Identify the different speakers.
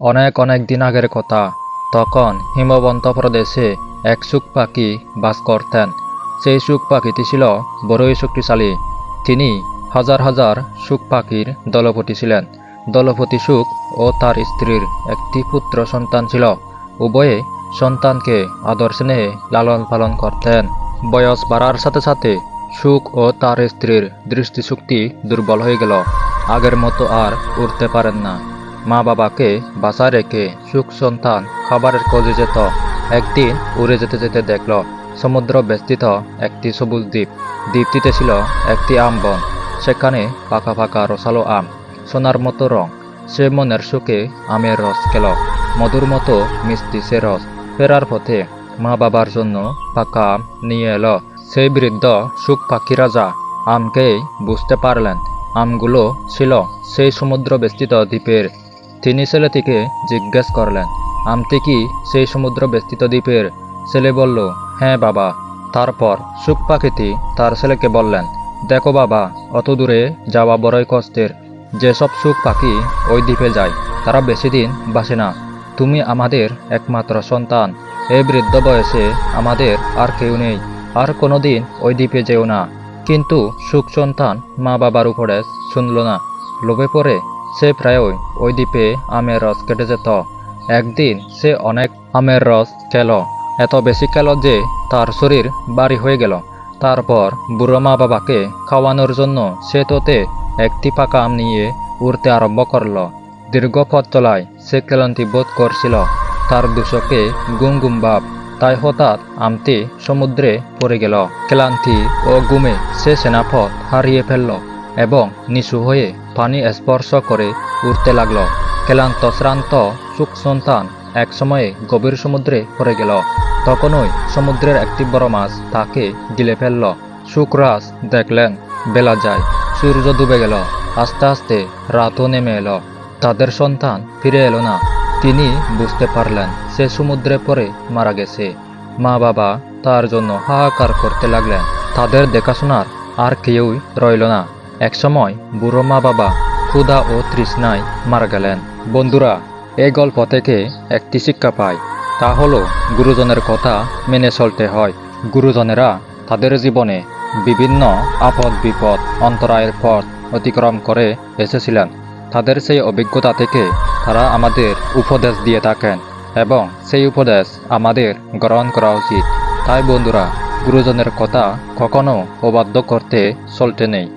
Speaker 1: অনেক অনেক দিন আগের কথা। তখন হিমবন্ত প্রদেশে এক সুখ পাখি বাস করতেন। সেই সুখ পাখিটি ছিল বড়ই শক্তিশালী। তিনি হাজার হাজার সুখ পাখির দলপতি ছিলেন। দলপতি সুখ ও তার স্ত্রীর একটি পুত্র সন্তান ছিল। উভয়ে সন্তানকে আদর স্নেহে লালন পালন করতেন। বয়স বাড়ার সাথে সাথে সুখ ও তার স্ত্রীর দৃষ্টিশক্তি দুর্বল হয়ে গেল। আগের মতো আর উঠতে পারেন না। মা বাবাকে বাসা রেখে সুখ সন্তান খাবারের খোঁজে যেত। একদিন উড়ে যেতে যেতে দেখল, সমুদ্র বেষ্টিত একটি সবুজ দ্বীপ। দ্বীপটিতে ছিল একটি আম বন। সেখানে পাকা পাকা রসালো আম, সোনার মতো রং। সে মনের সুখে আমের রস খেল। মধুর মতো মিষ্টি সে রস ফেরার পথে মা বাবার জন্য পাকা আম নিয়ে এলো। সেই বৃদ্ধ সুখ পাখি রাজা আমকেই বুঝতে পারলেন, আমগুলো ছিল সেই সমুদ্র বেষ্টিত দ্বীপের তিনি ছেলেটিকে জিজ্ঞেস করলেন আমটি কি সেই সমুদ্র বেষ্টিত দ্বীপের? ছেলে বলল হ্যাঁ বাবা। তারপর সুখ পাখিটি তার ছেলেকে বললেন, দেখো বাবা, অত দূরে যাওয়া বড়ই কষ্টের। যেসব সুখ পাখি ওই দ্বীপে যায়, তারা বেশি দিন বাসে না। তুমি আমাদের একমাত্র সন্তান। এই বৃদ্ধ বয়সে আমাদের আর কেউ নেই। আর কোনোদিন ওই দ্বীপে যেও না। কিন্তু সুখ সন্তান মা বাবার উপরে শুনল না। লোভে পড়ে সে প্রায়ই ওই দ্বীপে আমের রস কেটে যেত। একদিন সে অনেক আমের রস খেল। এত বেশি খেল যে তার শরীর বাড়ি হয়ে গেল। তারপর বুড়ো মা বাবাকে খাওয়ানোর জন্য সে তোতে একটি পাকা আম নিয়ে উড়তে আরম্ভ করল। দীর্ঘ পথ চলায় সে ক্লান্তি বোধ করছিল। তার দুশকে গুম গুম ভাব। তাই হঠাৎ আমটি সমুদ্রে পড়ে গেল। ক্লান্তি ও গুমে সে সেনাপথ হারিয়ে ফেলল। এবং নিচু হয়ে পানি স্পর্শ করে উঠতে লাগল। ক্লান্ত, শ্রান্ত, সুখ সন্তান এক সময়ে গভীর সমুদ্রে পড়ে গেল। তখনই সমুদ্রের একটি বড় মাছ তাকে গিলে ফেলল। সুখরাজ দেখলেন, বেলা যায়, সূর্য ডুবে গেল, আস্তে আস্তে রাতও নেমে এলো। তাদের সন্তান ফিরে এলো না। তিনি বুঝতে পারলেন, সে সমুদ্রে পড়ে মারা গেছে। মা বাবা তার জন্য হাহাকার করতে লাগলেন। তাদের দেখাশোনার আর কেউই রইল না। একসময় বুড়ো মা বাবা ক্ষুধা ও তৃষ্ণায় মারা গেলেন। বন্ধুরা, এই গল্প থেকে একটি শিক্ষা পাই। তা হলো, গুরুজনের কথা মেনে চলতে হয়। গুরুজনেরা তাদের জীবনে বিভিন্ন আপদ বিপদ, অন্তরায়ের পথ অতিক্রম করে এসেছিলেন। তাদের সেই অভিজ্ঞতা থেকে তারা আমাদের উপদেশ দিয়ে থাকেন এবং সেই উপদেশ আমাদের গ্রহণ করা উচিত। তাই বন্ধুরা, গুরুজনের কথা কখনো অবাধ্য করতে চলতে নেই।